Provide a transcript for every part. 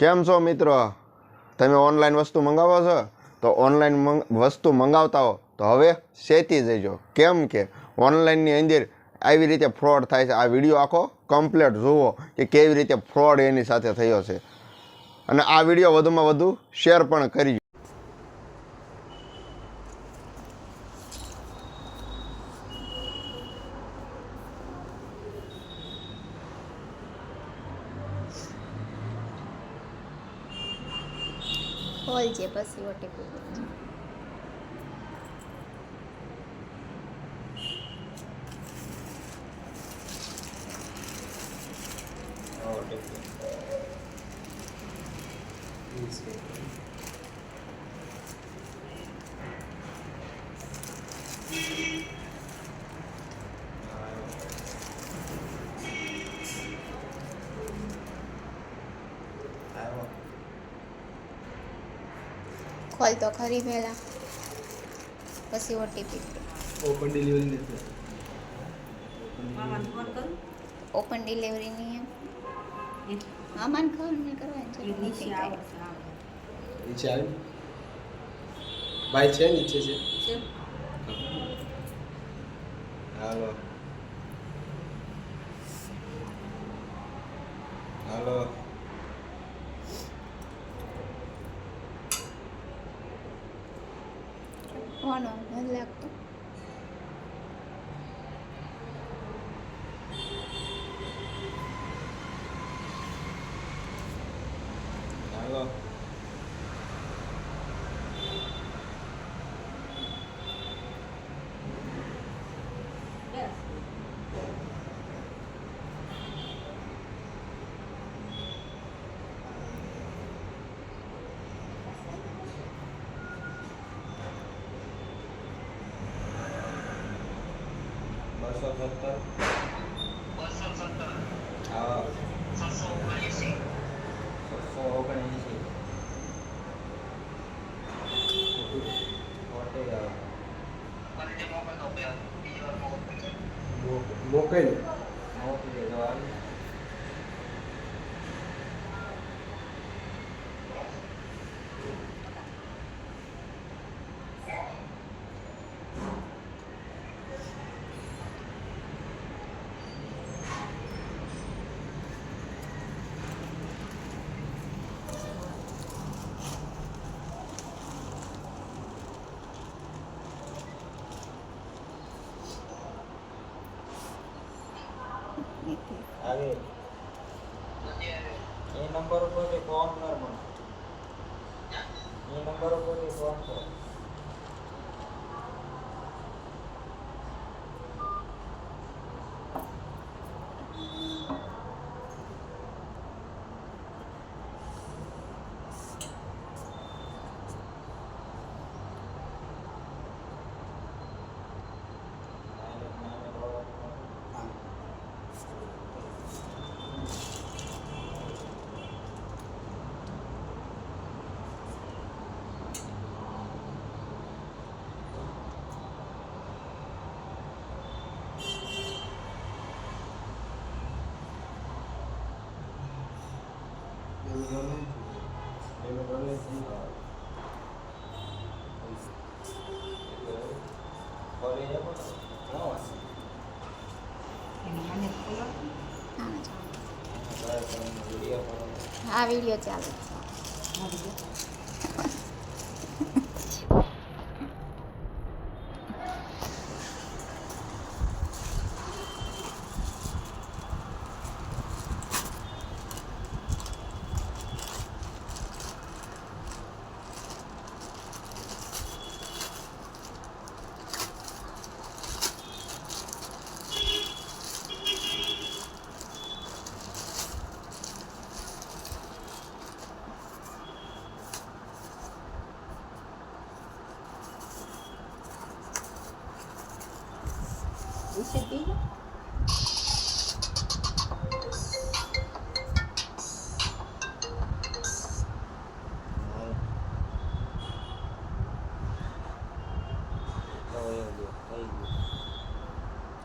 કેમ છો મિત્રો? તમે ઓનલાઈન વસ્તુ મંગાવો છો? તો ઓનલાઈન વસ્તુ મંગાવતા હો. તો હવે સેતી જજો કેમ કે ઓનલાઈનની અંદર આવી રીતે ફ્રોડ થાય છે. આ વીડિયો આખો કમ્પ્લેટ જુઓ કે કેવી રીતે ફ્રોડ એની સાથે થયો છે. અને આ વીડિયો વધુમાં વધુ શેર પણ કરજો ખોલ છે પછી ઓટીપી ખોલ તો ખરી પહેલા. પછી ઓટીપી ઓપન ડિલિવરી નથી ઓપન ડિલિવરી નહીં એમ. મામાને ખબર નહીં કરવાની. નીચે આવે ભાઈ છે નીચે છે. હાલો. હાલો. పోను వదిలేకపోతే Hello. બસો સત્તર હા છસો ઓગણએંસી મોકલ આવે. એ નંબર ઉપર ફોન કર મને. એ નંબર ઉપર ફોન હા વીડિયો ચાલુ છે વિશે બીજું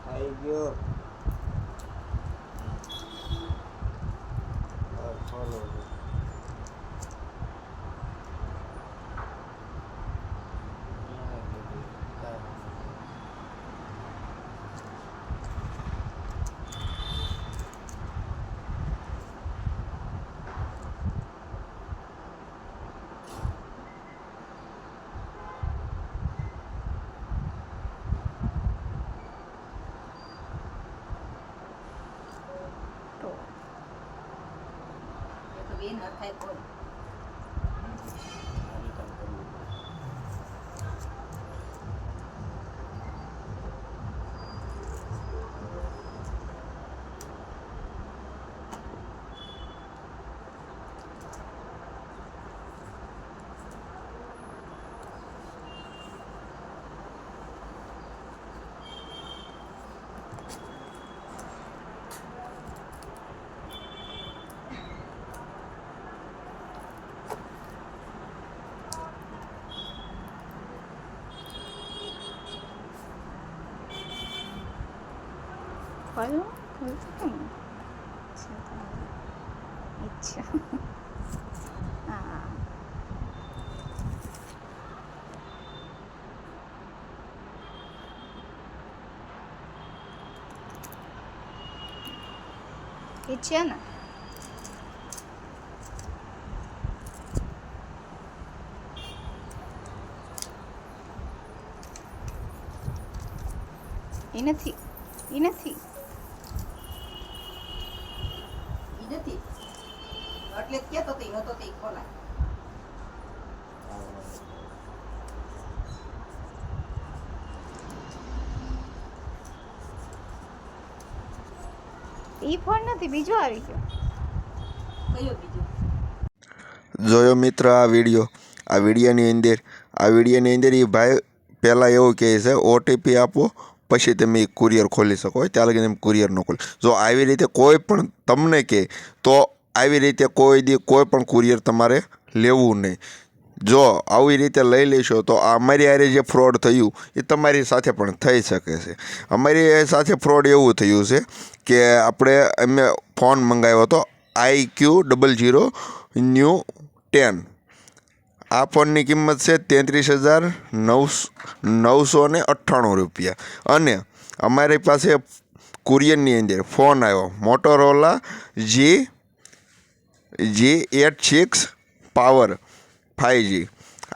થઈ ગયો ખોલો એ ન થાય કોઈ આ ખોલો ખોલતો કેમ અચ્છા તો- અચ્છા હા એ છે ને એ નથી એ નથી ઈ નથી એટલે જ કહેતો તો ઈ નહોતો તો ખોલાય આ ફોન નથી બીજો આવી ગયો. કયો બીજો? જોયો મિત્ર આ વીડિયો આ વિડીયોની અંદર આ વિડીયોની અંદર એ ભાઈ પહેલાં એવું કહે છે ઓટીપી આપો પછી તમે એ કુરિયર ખોલી શકો ત્યાં લગી તમે કુરિયર ન ખોલી. જો આવી રીતે કોઈ પણ તમને કહે તો આવી રીતે કોઈ દી કોઈ પણ કુરિયર તમારે લેવું નહીં. જો આવી રીતે લઈ લેશો તો અમારી હારે જે ફ્રોડ થયું એ તમારી સાથે પણ થઈ શકે છે. અમારી સાથે ફ્રોડ એવું થયું છે કે આપણે અમે ફોન મંગાવ્યો હતો I Q double zero new ten. આ ફોનની કિંમત છે તેત્રીસ હજાર નવસો ને અઠ્ઠાણું રૂપિયા. અને અમારી પાસે કુરિયરની અંદર ફોન આવ્યો. Motorola G G eight six power five G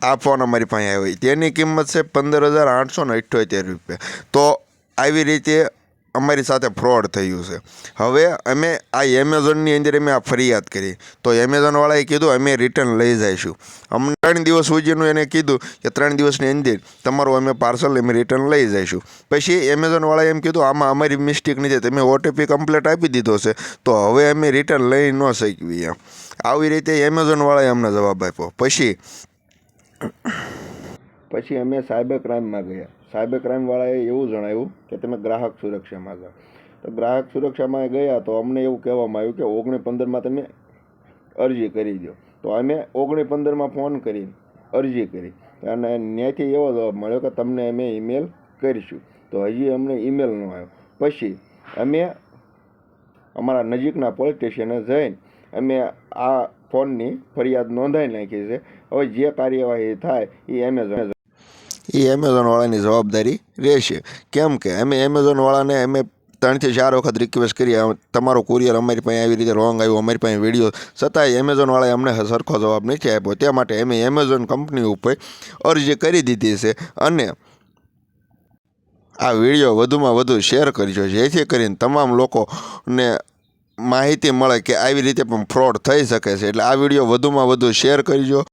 આ ફોન અમારી પાસે આવ્યો. તેની કિંમત છે પંદર હજાર આઠસો ને અઠ્યોતેર રૂપિયા. તો આવી રીતે અમારી સાથે ફ્રોડ થયું છે. હવે અમે આ એમેઝોનની અંદર અમે આ ફરિયાદ કરી. તો એમેઝોનવાળાએ કીધું, અમે રિટર્ન લઈ જઈશું. અમને ત્રણ દિવસ સુધીનું એને કીધું કે ત્રણ દિવસની અંદર તમારું અમે પાર્સલ અમે રિટર્ન લઈ જઈશું. પછી એમેઝોનવાળાએ એમ કીધું, આમાં અમારી મિસ્ટેક નથી. તમે ઓટીપી કમ્પ્લેટ આપી દીધો છે. તો હવે અમે રિટર્ન લઈ ન શકીએ. એમ આવી રીતે એમેઝોનવાળાએ અમને જવાબ આપ્યો. પછી પછી અમે સાયબર ક્રાઇમમાં ગયા. સાયબર ક્રાઇમવાળાએ એવું જણાવ્યું કે તમે ગ્રાહક સુરક્ષામાં જાઓ. તો ગ્રાહક સુરક્ષામાં ગયા તો અમને એવું કહેવામાં આવ્યું કે ઓગણી પંદરમાં તમે અરજી કરી દો તો અમે ઓગણી પંદરમાં ફોન કરી અરજી કરી. અને ત્યાંથી એવો જવાબ મળ્યો કે તમને અમે ઈમેલ કરીશું. તો હજી અમને ઈમેલ ન આવ્યો. પછી અમે અમારા નજીકના પોલીસ સ્ટેશને જઈને અમે આ ફોનની ફરિયાદ નોંધાઈ નાખી છે. હવે જે કાર્યવાહી થાય એ એમેઝોન એ એમેઝોનવાળાની જવાબદારી રહેશે. કેમ કે અમે એમેઝોનવાળાને અમે ત્રણથી ચાર વખત રિક્વેસ્ટ કરી તમારો કુરિયર અમારી પાસે આવી રીતે રોંગ આવ્યો, અમારી પાસે વીડિયો છતાંય એમેઝોનવાળાએ અમને સરખો જવાબ નથી આપ્યો. તે માટે અમે એમેઝોન કંપની ઉપર અરજી કરી દીધી છે અને આ વીડિયો વધુમાં વધુ શેર કરજો. જેથી કરીને તમામ લોકોને માહિતી મળે કે આવી રીતે પણ ફ્રોડ થઈ શકે છે. એટલે આ વીડિયો વધુમાં વધુ શેર કરજો.